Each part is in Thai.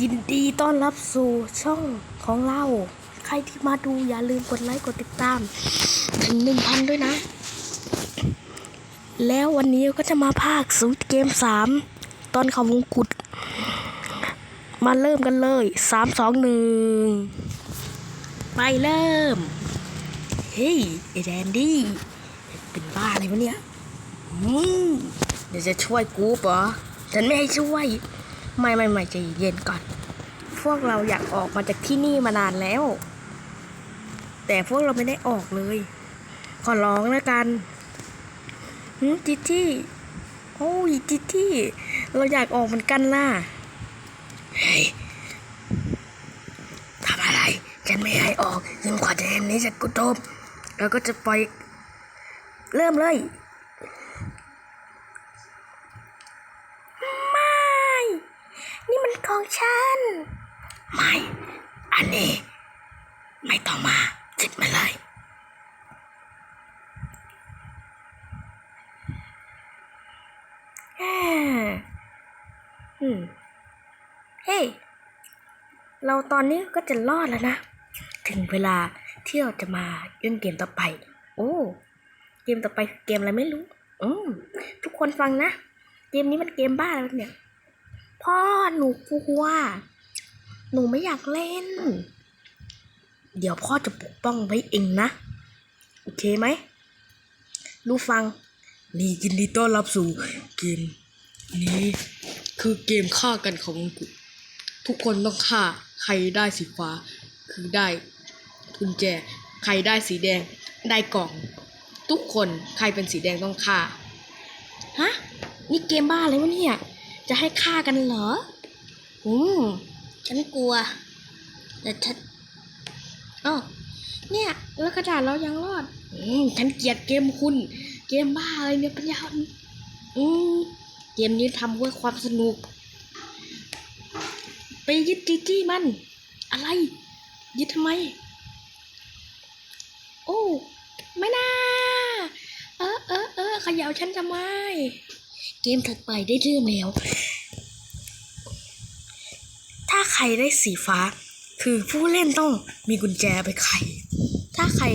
ยินดีต้อนรับสู่ช่องของเรา ใครที่มาดูอย่าลืมกดไลค์กดติดตาม ถึงหนึ่งพันด้วยนะ แล้ววันนี้ก็จะมาภาคสูตรเกมสามตอนเขาวงกุด มาเริ่มกันเลยสามสองหนึ่งไปเริ่ม เฮ้ยไอแดนดี้เป็นบ้าอะไรวะเนี่ยเดี๋ยวจะช่วยกูปเหรอฉันไม่ให้ช่วย ไม่ไม่ไม่ใจเย็นก่อน พวกเราอยากออกมาจากที่นี่มานานแล้ว แต่พวกเราไม่ได้ออกเลย ขอร้องแล้วกันหืมจิจี้โอ้ยจิจี้เราอยากออกเหมือนกันล่ะเฮ้ยทำอะไร ฉันไม่ให้ออกยิ่งกว่าจะเห็นนี้จะกุตบเราก็จะปล่อย เริ่มเลย ไม่ นี่มัน ของฉัน ไม่ อันนี้ ไม่ต้องมาจิตมาเลยแฮ่อืม เฮ้ เราตอนนี้ก็จะรอดแล้วนะ ถึงเวลาที่เราจะมาเล่นเกมต่อไป โอ้ เกมต่อไปคือเกมอะไรไม่รู้ อืม ทุกคนฟังนะ เกมนี้มันเกมบ้าแล้วเนี่ย พ่อหนูกลัว หนูไม่อยากเล่น เดี๋ยวพ่อจะปกป้องไว้เองนะ โอเคไหมรู้ฟัง นี่ยินดีต้อนรับสู่เกม นี้ คือเกมฆ่ากันของกูทุกคนต้องฆ่า ใครได้สีฟ้า คือได้กุญแจ ใครได้สีแดง ได้กล่อง ทุกคนใครเป็นสีแดงต้องฆ่า ฮะ นี่เกมบ้าอะไรวะเนี่ย จะให้ฆ่ากันเหรอ อืมฉันกลัวแต่ฉันอ๋อเนี่ย แล้วกระดาษเรายังรอด อืมฉันเกลียดเกมคุณ เกมบ้าอะไรเนี่ยปัญญาอ่อนอืมเกมนี้ทำเพื่อความสนุก ไปยึดจีจี้มัน อะไร ยึดทำไม โอ้ ไม่น่า เออเออเออเขย่าฉันทำไม เกมถัดไปได้เริ่มแล้ว ถ้าใครได้สีฟ้า คือผู้เล่นต้องมีกุญแจไปไข ถ้าใคร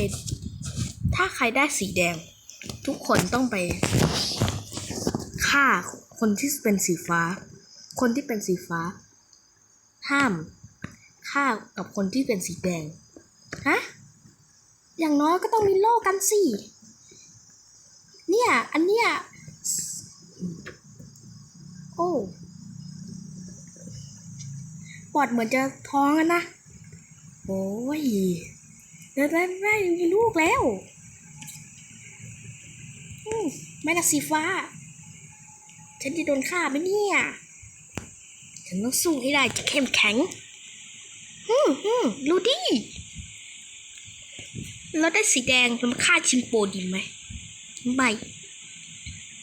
ถ้าใครได้สีแดง ทุกคนต้องไปฆ่าคนที่เป็นสีฟ้า คนที่เป็นสีฟ้า ห้ามฆ่ากับคนที่เป็นสีแดง ฮะ อย่างน้อยก็ต้องมีโล่กันสิ เนี่ย อันเนี้ย โอ้ปอดเหมือนจะท้องนะ โอ้ยได้ได้ได้มีลูกแล้วอืมไม่ละสีฟ้า ฉันจะโดนฆ่าไหมเนี่ย ฉันต้องสู้ให้ได้จะเข้มแข็งอืมอืมดูดิแล้วได้สีแดงแล้วมาฆ่าชิมโปดีไหมไม่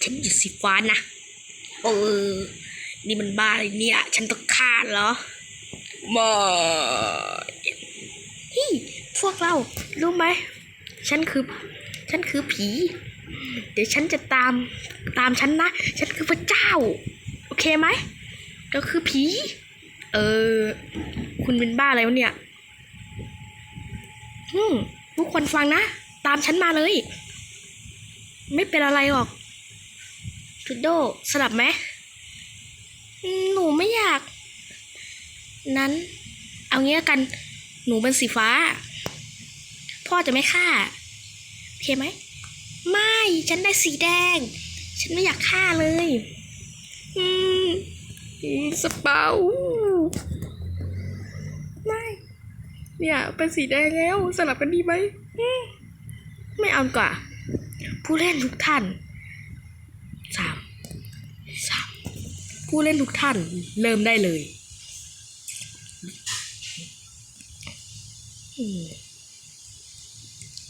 ฉันอยู่สีฟ้านะ เออ นี่มันบ้าอะไรเนี่ย ฉันต้องฆ่าเหรอม่ที่พวกเรา รู้ไหม ฉันคือ ฉันคือผี เดี๋ยวฉันจะตาม ตามฉันนะ ฉันคือพระเจ้า โอเคไหมก็คือผี เออ คุณเป็นบ้าอะไรวะเนี่ยอืมทุกคนฟังนะ ตามฉันมาเลย ไม่เป็นอะไรหรอก ทุดโดสลับไหมหนูไม่อยาก นั้น เอางี้กัน หนูเป็นสีฟ้า พ่อจะไม่ฆ่าโอเคไหม ไม่ฉันได้สีแดง ฉันไม่อยากฆ่าเลย อืมสเปาไม่ เนี่ย เป็นสีแดงแล้วสลับกันดีไหม ไม่เอาดีกว่า ผู้เล่นทุกท่าน สามผู้เล่นทุกท่านเริ่มได้เลย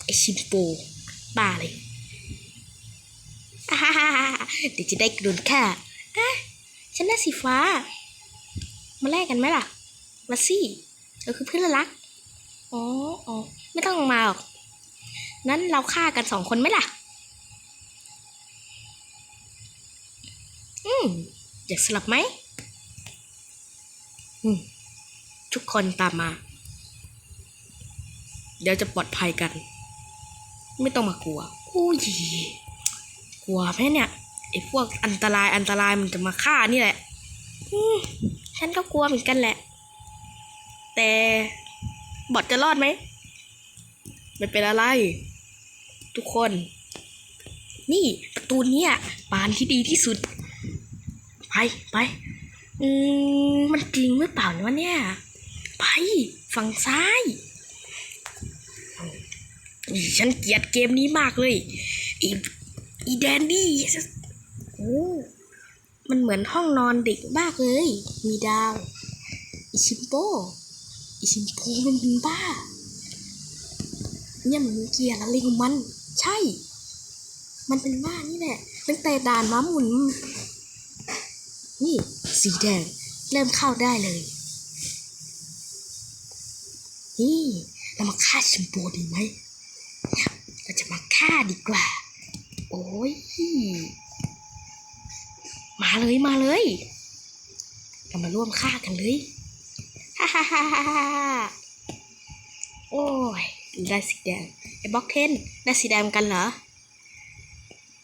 ไอชิมโปบ้าเลยเดี๋ยวจะได้กระโดนฆ่าอะฉันได้สีฟ้า มาแลกกันไหมล่ะ มาสิเราคือเพื่อนรัก อ๋ออ๋อไม่ต้องมาหรอก นั้นเราฆ่ากันสองคนไหมล่ะ มอยากสลับไหมอืมทุกคนตามมา เดี๋ยวจะปลอดภัยกัน ไม่ต้องมากลัวอุ้ยกลัวไหมเนี่ยไอ้พวกอันตรายอันตรายมันจะมาฆ่านี่แหละอืมฉันก็กลัวเหมือนกันแหละ แต่บอทจะรอดไหมไม่เป็นอะไร ทุกคน นี่ประตูเนี่ยบานที่ดีที่สุด ไปไปอืมมันจริงหรือเปล่าเนี่ยเนี่ย ไปฝั่งซ้ายฉันเกลียดเกมนี้มากเลย อีอีแดนดี้โอ้มันเหมือนห้องนอนเด็กมากเลย มีดาว อีชิมโป อีชิมโปมันเป็นบ้า เนี่ยมันเกลียดอะไรของมัน ใช่ มันเป็นบ้านี่แหละตั้งแต่ด่านม้าหมุน นี่สีแดงเริ่มเข้าได้เลย นี่เรามาฆ่าชิมโปดีไหมเราจะมาฆ่าดีกว่า โอ้ย มาเลยมาเลย เรามาร่วมฆ่ากันเลยฮ่าฮ่าฮ่าฮ่าฮ่าโอ้ยได้สีแดงไอ้บล็อกเทนได้สีแดงกันเหรอ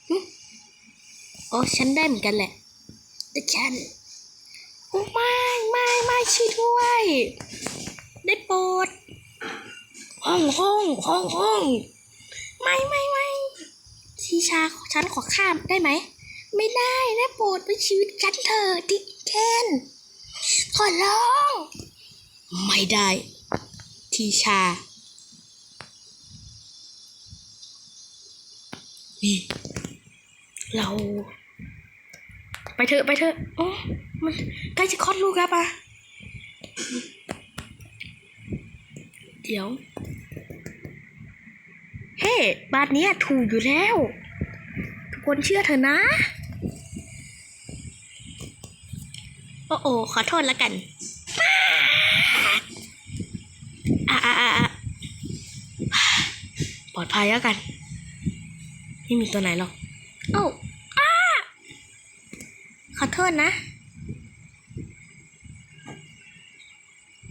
หึโอ้ฉันได้เหมือนกันแหละ แต่ฉันโอ้ไม่ไม่ไม่ช่วยด้วย ได้โปรดห้องห้องห้องห้องไม่ไม่ไม่ชีชาฉันขอข้ามได้ไหม ไม่ได้ได้โปรดไปชีวิตฉันเถอะดิเคนขอร้อง ไม่ได้ ทีชา นี่ เรา ไปเถอะไปเถอะโอ้มันใกล้จะคลอดลูกแล้วปะเดี๋ยว เฮ้บ้านนี้ถูกอยู่แล้ว ทุกคนเชื่อเถอะนะ โอ้โอขอโทษแล้วกันอะอะอะปลอดภัยแล้วกัน ไม่มีตัวไหนหรอกโอ้า อโทษนะ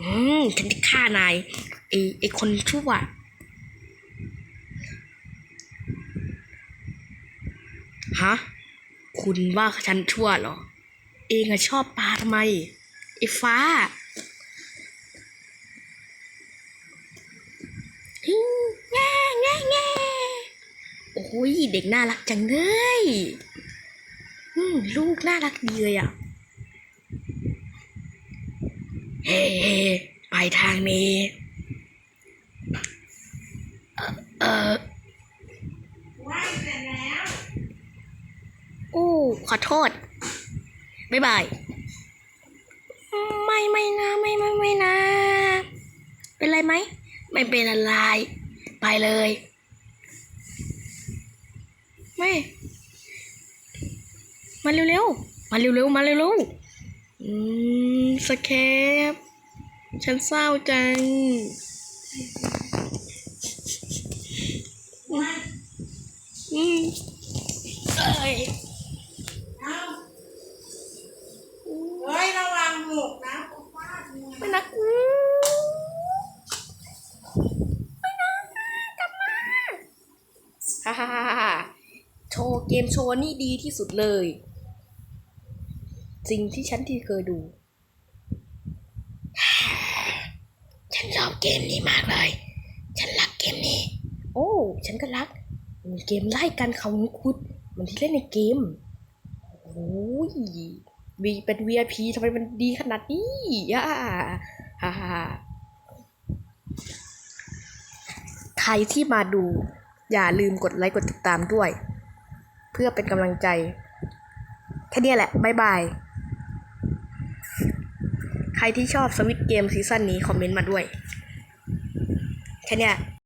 อืมฉันจะฆ่านายไอไอคนชั่วฮะ คุณว่าฉันชั่วเหรอ เองอะชอบปลาทำไม ไอ้ฟ้าฮิงแง่แง่แง่โอ้ยเด็กน่ารักจังเลย ลูกน่ารักดีเลยอะ เฮ้ไปทางนี้ เออเออโอ้ขอโทษ บ๊ายบาย ไม่ไม่นะ ไม่ไม่ไม่นะ เป็นไรไหม ไม่เป็นอะไร ไปเลย ไม่ มาเร็วๆ มาเร็วๆ มาเร็วๆ อืมสแคปฉันเศร้าจัง อืมเอ้ยเฮ้ยระวังหกนะผมฟาดมือไม่นะกูไม่นะกลับมาฮ่าฮ่าฮ่าฮ่าโชว์เกมโชว์นี่ดีที่สุดเลย สิ่งที่ฉันที่เคยดู ฉันชอบเกมนี้มากเลย ฉันรักเกมนี้ โอ้ ฉันก็รักมันเกมไล่กันเขาคุด มันที่เล่นในเกม โอ้ยวีเป็น VIP ทำไมมันดีขนาดนี้อ่าฮ่าฮ่าใครที่มาดู อย่าลืมกดไลค์กดติดตามด้วย เพื่อเป็นกำลังใจ แค่นี้แหละ บ๊ายบาย ใครที่ชอบสวิตเกมซีซั่นนี้คอมเมนต์มาด้วย แค่เนี้ย